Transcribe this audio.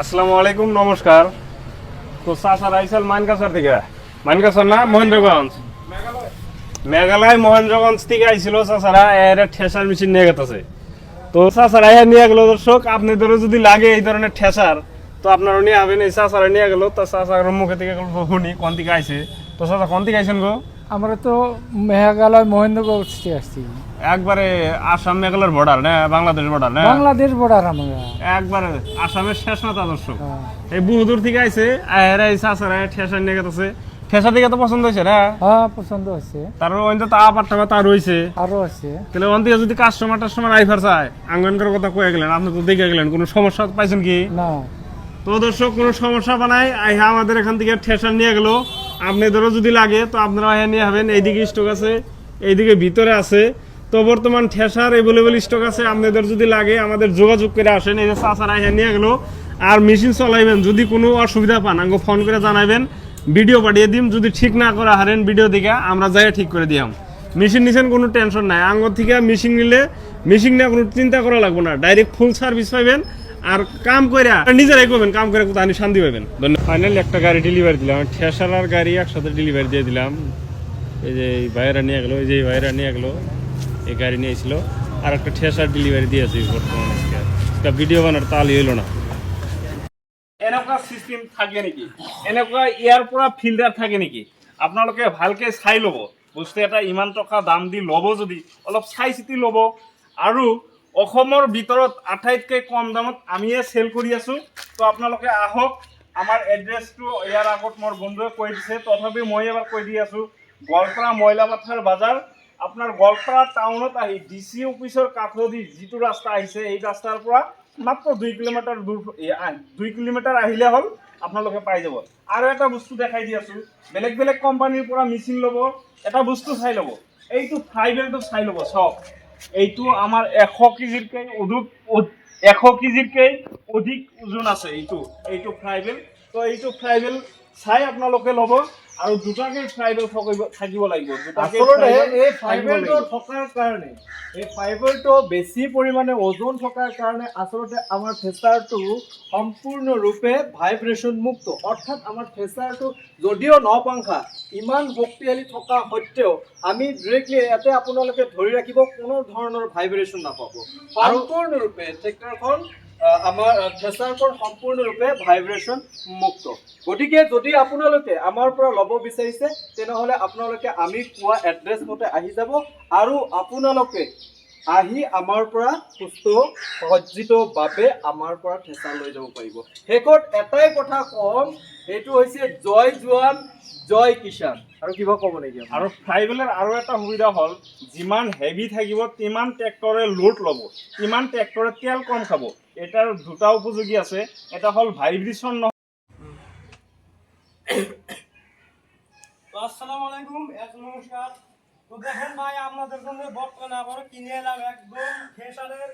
আসসালামু আলাইকুম, নমস্কার। তো চাচা রাইসাল মানকাছার থেকে মানকাছার না? মহেন্দ্রগঞ্জ। মেঘালয়, মহেন্দ্রগঞ্জ থেকে আইছিল চাচারা, এর ঠেসার মেশিন নিয়ে গেছে তো চাচারা এ নিয়ে গেল দর্শক, আপনাদেরও যদি লাগে এই ধরনের ঠেসার, তো আপনারা নিয়ে হবেন এই চাচারা নিয়ে গেল। তো চাচার মুখে থেকে শুনি, কোন থেকে আইছে? তো চাচা, কোন থেকে আইছেন গো? আমরা তো মেঘালয়, মহেন্দ্রগঞ্জ থেকে আসছি। একবারে আসাম মেঘালয়ের বর্ডার না? বাংলাদেশ বর্ডার না? বাংলাদেশ বর্ডার আমরা একবারে আসামের শেষ না তা দর্শক। হ্যাঁ। এই বহুদূর থেকে আইছে আয়েরা এই চাচারা ঠেসা নিয়ে গেছে ঠেসা দিকে তো পছন্দ হয়েছে না? হ্যাঁ পছন্দ হচ্ছে তার ওইটা তা আবার টাকা তা রয়েছে আরও আছে তাহলে ওন থেকে যদি কাস্টমার টাস্টমার আইফার চায় আঙ্গনকার কথা কয়ে গেলেন আপনি তো দেখে গেলেন কোনো সমস্যা পাইছেন কি? না। তো দর্শক কোনো সমস্যা বানাই আইহা আমাদের এখান থেকে ঠেসা নিয়ে গেল। আপনাদেরও যদি লাগে তো আপনারা আইহা নিয়ে হবেন। এইদিকে স্টক আছে এইদিকে ভিতরে আছে। তো বর্তমান ঠেসার এভেলেবেল স্টক আছে। আপনাদের যদি লাগে, আমাদের যোগাযোগ করে আসেন। এই যে চাচার আইহা নিয়ে গেল। আর মেশিন চলাইবেন, যদি কোনো অসুবিধা পান আঙ্গ ফোন করে জানাবেন ভিডিও পাঠিয়ে দিম। যদি ঠিক না করে হারেন ভিডিও দিকে আমরা যাই ঠিক করে দিয়াম। মেশিন নিছেন, কোনো টেনশন নাই। আঙ্গ থেকে মেশিন নিলে মেশিন নিয়ে কোনো চিন্তা করা লাগবে না। ডাইরেক্ট ফুল সার্ভিস পাইবেন। আর কাম করে নিজেরাই করবেন। কাম করে কোথাও শান্তি পাবেন ধন্যবাদ। ফাইনালি একটা গাড়ি ডেলিভারি দিলাম। ঠেসার আর গাড়ি একসাথে ডেলিভারি দিয়ে দিলাম। এই যে এই ভাইয়েরা নিয়ে গেলো, এই যে ভাইয়েরা নিয়ে গেলো। এই গাড়ি নিয়েছিল। আর একটা ঠেসার ডেলিভারি দিয়েছি বর্তমানে একটা ভিডিও বানার তাল হইল না। এনেকুৱা চিষ্টেম থাকে নেকি? এনেকুৱা ইয়াৰ পৰা ফিল্টাৰ থাকে নেকি? আপোনালোকে ভালকে চাই ল'ব। বস্তু এটা ইমান টকা দাম দি ল'ব যদি, অলপ চাই চিতি ল'ব। আৰু অসমৰ ভিতৰত আটাইতকৈ কম দামত আমিয়ে চেল কৰি আছোঁ। তো আপোনালোকে আহক, আমাৰ এড্ৰেছটো ইয়াৰ আগত মোৰ বন্ধুৱে কৈ দিছে। তথাপিও মই এবাৰ কৈ দি আছোঁ, গোৱালপাৰা মইলাপাথাৰ বজাৰ। আপোনাৰ গোৱালপাৰা টাউনত আহি ডি চি অফিচৰ কাষেদি যিটো ৰাস্তা আহিছে, এই ৰাস্তাৰ পৰা মাত্ৰ দুই কিলোমিটাৰ দূৰ দুই কিলোমিটাৰ আহিলে হ'ল আপোনালোকে পাই যাব। আৰু এটা বস্তু দেখাই দি আছোঁ বেলেগ বেলেগ কোম্পানীৰ পৰা মেচিন ল'ব, এটা বস্তু চাই ল'ব। এইটো ফাইবেলটো চাই ল'ব, চাওক। এইটো আমাৰ এশ কেজিতকৈ অধিক এশ কেজিতকৈ অধিক ওজন আছে এইটো এইটো ফ্ৰাইবেল তো এইটো ফ্ৰাইবেল চাই আপোনালোকে ল'ব। আৰু দুটাকে ফ্ৰাইবেল থাকিব লাগিব। আচলতে এই ফাইবাৰটো থকাৰ কাৰণে এই ফাইবাৰটো বেছি পৰিমাণে ওজন থকাৰ কাৰণে আচলতে আমাৰ ফেচাৰটো সম্পূৰ্ণৰূপে ভাইব্ৰেশ্যন মুক্ত। অৰ্থাৎ আমাৰ ফেচাৰটো যদিও নপাংখা ইমান শক্তিশালী থকা সত্বেও আমি ডিৰেক্টলি ইয়াতে আপোনালোকে ধৰি ৰাখিব কোনো ধৰণৰ ভাইব্ৰেশ্যন নাপাব। সম্পূৰ্ণৰূপে ট্ৰেক্টৰখন আমাৰ ফেচাৰখন সম্পূৰ্ণৰূপে ভাইব্ৰেশ্যন মুক্ত। গতিকে যদি আপোনালোকে আমাৰ পৰা ল'ব বিচাৰিছে, তেনেহ'লে আপোনালোকে আমি কোৱা এড্ৰেছ মতে আহি যাব আৰু আপোনালোকে আহি আমাৰ পৰা সুস্থ সজ্জিতভাৱে আমাৰ পৰা ঠেচা লৈ যাব পাৰিব। শেষত এটাই কথা ক'ম, সেইটো হৈছে জয় জোৱান, জয় কিষাণ। আৰু কিবা ক'ব নেকি আৰু ফ্লাইবেলৰ আৰু এটা সুবিধা হ'ল, যিমান হেভি থাকিব, তিমান ট্ৰেক্টৰে লোড ল'ব। তিমান ট্ৰেক্টৰে তেল কম খাব। এটাৰ দুটা উপযোগী আছে। এটা হ'ল ভাইব্রেশন আসসালামু আলাইকুম, এক নমস্কার। তো দেখেন ভাই, আপনাদের জন্য বর্তমানে আবার কিনে এলাম একদম ফেসারের